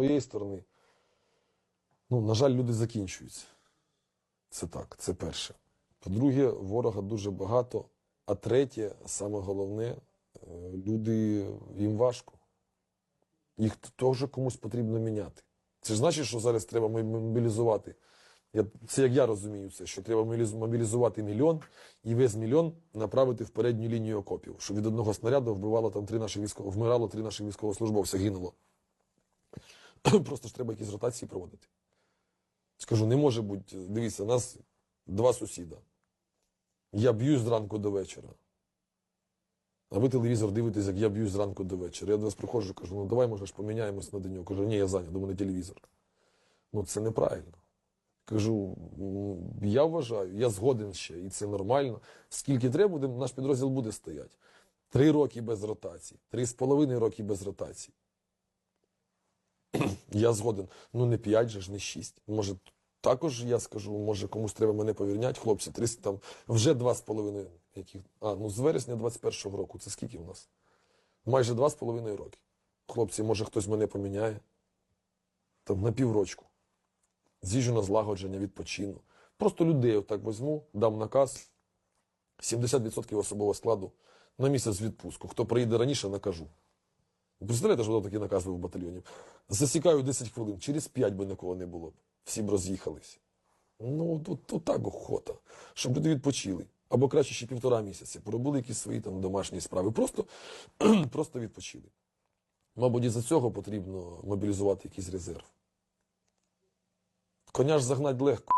моєї сторони, ну, на жаль, люди закінчуються. Це так, це перше. По-друге, ворога дуже багато. А третє, саме головне, е, люди їм важко. Їх теж комусь потрібно міняти. Це ж значить, що зараз треба мобілізувати. Я, це як я розумію це, що треба мобілізувати мільйон і весь мільйон направити в передню лінію окопів, щоб від одного снаряду вбивало там три наші військово, вмирало три наших військовослужбовця, гинуло. Просто ж треба якісь ротації проводити. Скажу, не може бути. Дивіться, у нас два сусіда. Я б'юсь зранку до вечора. А ви телевізор дивитесь, як я б'юсь зранку до вечора. Я до вас приходжу, кажу, ну давай, може ж поміняємось на деньок. Кажу, ні, я зайнят, до мене телевізор. Ну це неправильно. Кажу, я вважаю, я згоден ще, і це нормально. Скільки треба, буде, наш підрозділ буде стояти. Три роки без ротації, три з половиною роки без ротації. Я згоден. Ну не п'ять же ж, не шість. Може, також я скажу, може комусь треба мене повірняти, хлопці, 300, там вже два з половиною. Яких... А, ну з вересня 21-го року. Це скільки у нас? Майже два з половиною роки. Хлопці, може хтось мене поміняє. Там на піврочку. З'їжджу на злагодження, відпочину. Просто людей отак візьму, дам наказ. 70% особового складу на місяць відпустку. Хто приїде раніше, накажу. Представляєте, що такий наказ був в батальйоні? Засікаю 10 хвилин, через 5 би нікого не було. Всі б роз'їхались. Ну, тут, тут так охота, щоб люди відпочили. Або краще ще півтора місяці, поробили якісь свої там домашні справи. Просто, просто відпочили. Мабуть, із-за цього потрібно мобілізувати якийсь резерв. Коня ж загнать легко.